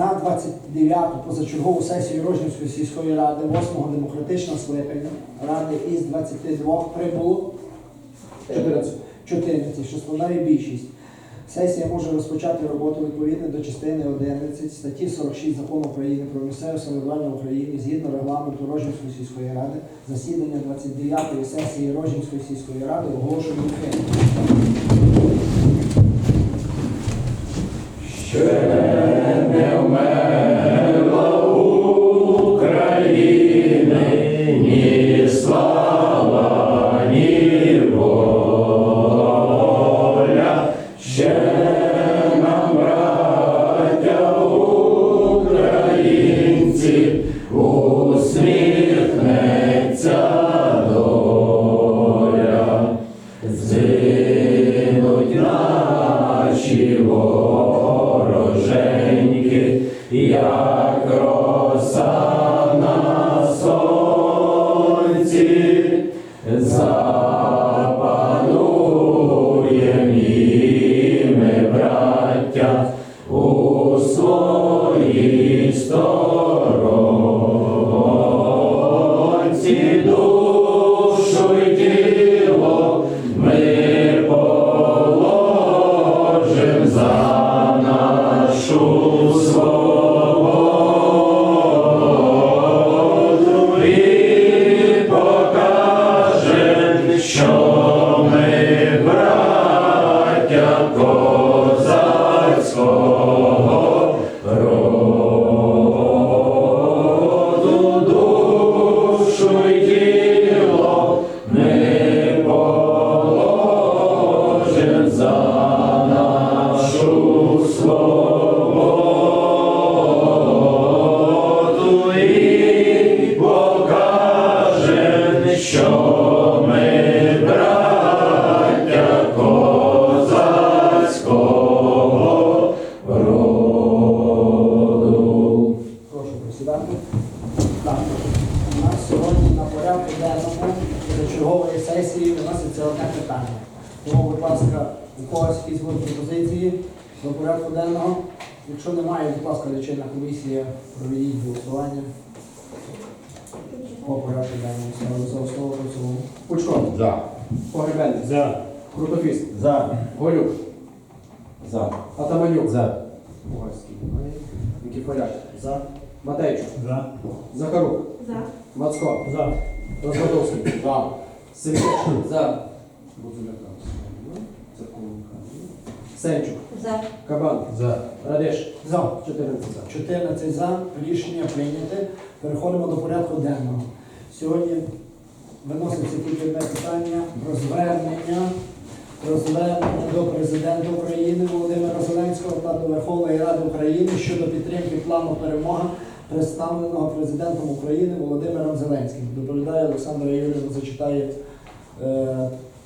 на 29-ту позачергову сесію Рожнівської сільської ради 8-го демократичного скликання ради із 22 прибуло 14, 14, що складає більшість. Сесія може розпочати роботу відповідно до частини 11 статті 46 Закону України про місцеве самоврядування в Україні згідно регламенту Рожнівської сільської ради. Засідання 29-ї сесії Рожнівської сільської ради оголошую відкритим. Story, story. Oh. Сесії виноситься одне питання. Тому, будь ласка, у когось якісь будуть пропозиції до порядку денного. Якщо немає, будь ласка, лічильна комісія, проведіть голосування по порядку денному. Ставлю за основу цілому. Пучко. За. Погребенник. За. Крутофіст. За. Голюк. За. Атаманюк. За. Угорський. Нікіфоряк. За. Матейчук. За. Захарук. За. Мацко. За. Розводовський. За. Семчук. За. Сенчук. За. Кабан. За. Радеш. За. 14 за. 14 за. Рішення прийняте. Переходимо до порядку денного. Сьогодні виноситься тільки одне питання про звернення, про звернення до президента України Володимира Зеленського та до Верховної Ради України щодо підтримки плану перемоги, представленого президентом України Володимиром Зеленським. Доповідає Олександра Юрійовна, зачитає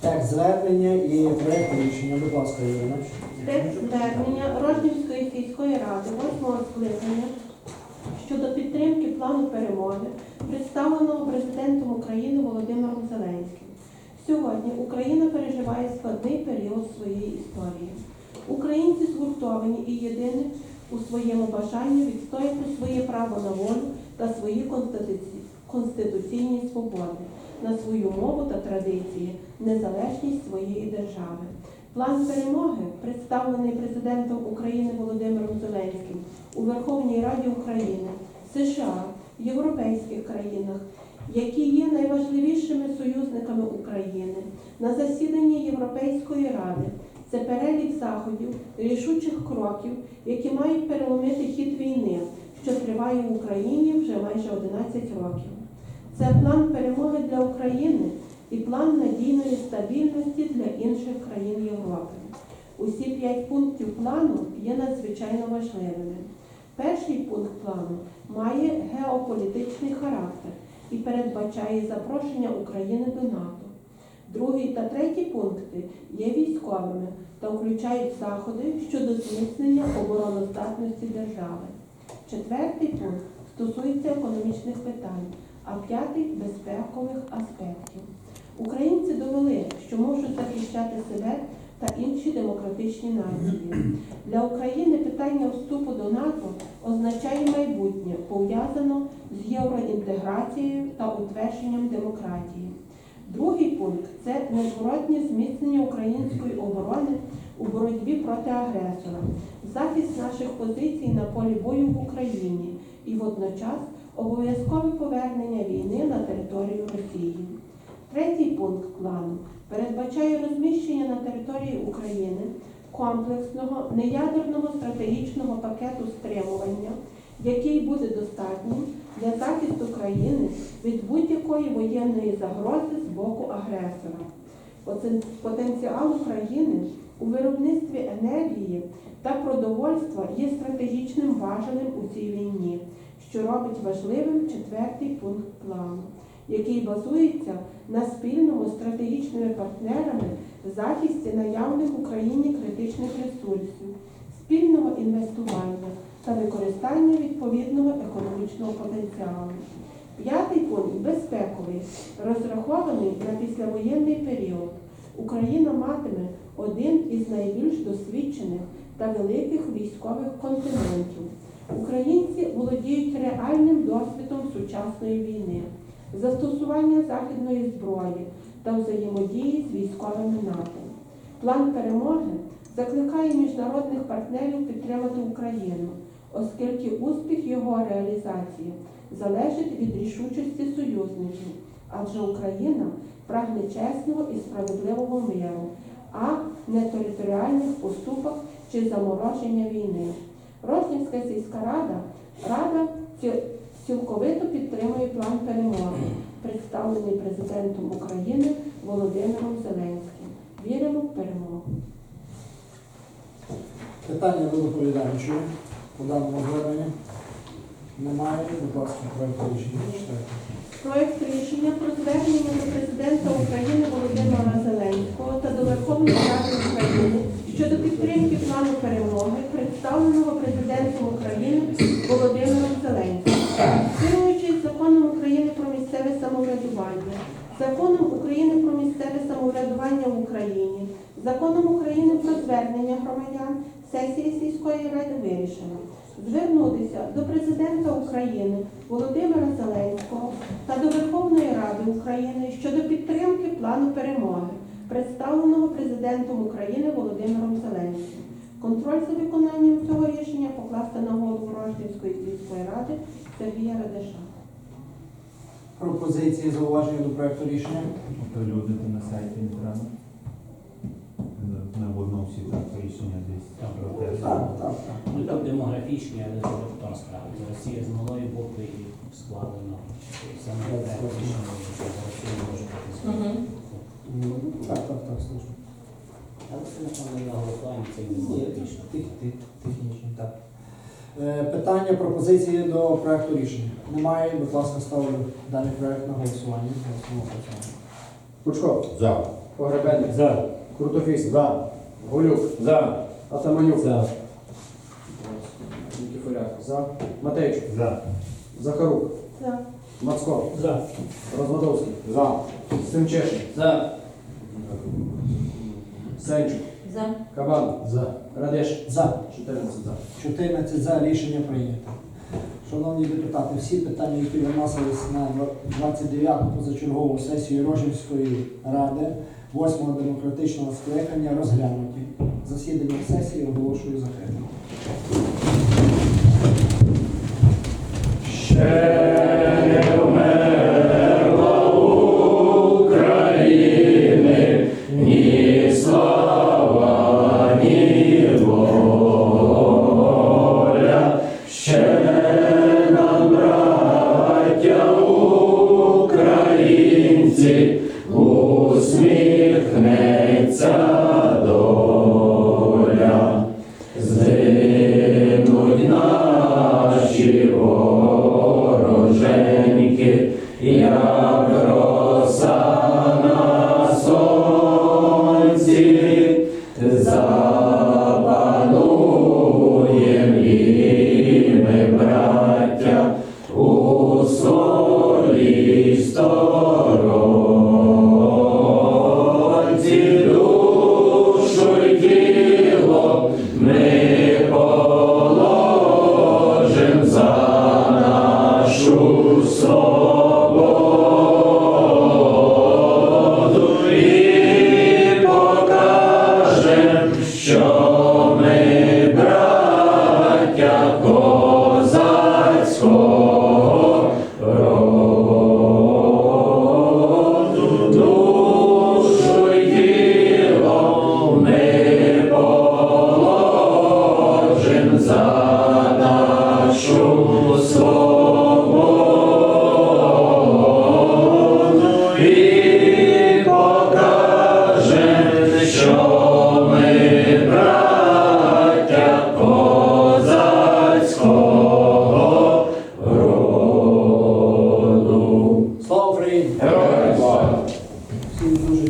текст звернення і проєкт рішення. Будь ласка, Юрійовна. Текст звернення Рожнівської сільської ради 8 скликання щодо підтримки плану перемоги, представленого президентом України Володимиром Зеленським. Сьогодні Україна переживає складний період своєї історії. Українці згуртовані і єдині у своєму бажанні відстояти своє право на волю та свої конституці- конституційні свободи, на свою мову та традиції, незалежність своєї держави. План перемоги, представлений президентом України Володимиром Зеленським у Верховній Раді України, США, європейських країнах, які є найважливішими союзниками України на засіданні Європейської ради. Це перелік заходів, рішучих кроків, які мають переломити хід війни, що триває в Україні вже майже 11 років. Це план перемоги для України і план надійної стабільності для інших країн Європи. Усі п'ять пунктів плану є надзвичайно важливими. Перший пункт плану має геополітичний характер і передбачає запрошення України до НАТО. Другий та третій пункти є військовими та включають заходи щодо зміцнення обороноздатності держави. Четвертий пункт стосується економічних питань, а п'ятий безпекових аспектів. Українці довели, що можуть захищати себе та інші демократичні нації. Для України питання вступу до НАТО означає майбутнє, пов'язано з євроінтеграцією та утвердженням демократії. Другий пункт це незворотнє зміцнення української оборони у боротьбі проти агресора, захист наших позицій на полі бою в Україні і водночас обов'язкове повернення війни на територію Росії. Третій пункт плану передбачає розміщення на території України комплексного неядерного стратегічного пакету стримування, який буде достатнім для захисту країни від будь-якої воєнної загрози з боку агресора. Потенціал України у виробництві енергії та продовольства є стратегічним важелем у цій війні, що робить важливим четвертий пункт плану, який базується на спільному з стратегічними партнерами захисті наявних в Україні критичних ресурсів, спільного інвестування та використання відповідного економічного потенціалу. П'ятий пункт безпековий, розрахований на післявоєнний період. Україна матиме один із найбільш досвідчених та великих військових континентів. Українці володіють реальним досвідом сучасної війни, застосування західної зброї та взаємодії з військовими НАТО. План перемоги закликає міжнародних партнерів підтримати Україну, оскільки успіх його реалізації залежить від рішучості союзників, адже Україна прагне чесного і справедливого миру, а не територіальних поступок чи замороження війни. Рознівська сільська рада рада цілковито підтримує план перемоги, представлений президентом України Володимиром Зеленським. Віримо в перемогу. Питання до доповідаючої по даному зверненню? Немає. Будь ласка, проект рішення читайте. Проект рішення про звернення до президента України Володимира Зеленського та до Верховної Ради України щодо підтримки плану перемоги, представленого президентом України Володимиром Зеленським, керуючись законом України про місцеве самоврядування, законом України про місцеве самоврядування в Україні, законом України про звернення громадян, сесія сільської ради вирішила звернутися до президента України Володимира Зеленського та до Верховної Ради України щодо підтримки плану перемоги, представленого президентом України Володимиром Зеленським. Контроль за виконанням цього рішення покласти на голову Рожнівської сільської ради Сергія Радиша. Пропозиції, зауваження до проекту рішення? Оприлюднити на сайті не треба. Не в одному всі так рішення десь про те. Так, так, так. Ну там демографічні, але це хто справді. Росія з малої букви і складено. Саме проект рішення, що Росія може бути. Так, так, так, слушно. Але на голосування це технічно, так. Е, Питання, пропозиції до проекту рішення. Немає. Будь ласка, ставлю даний проект на голосування. Голосування. За. Погребенник, За. Крутофіс, за. Голюк, За. Атаманюк, За. Нікіфоряк, за. Матейчук, За. Захарук, За. Мацко, За. Розводовський, за. Семчешин, За. Сенчук. За. Кабан. За. Радеш. За. 14 за. 14 за. Рішення прийнято. Шановні депутати, всі питання, які виносились на 29-ту позачергову сесію Рожівської ради, 8-го демократичного скликання, розглянуті. Засідання сесії оголошую закритим. Ще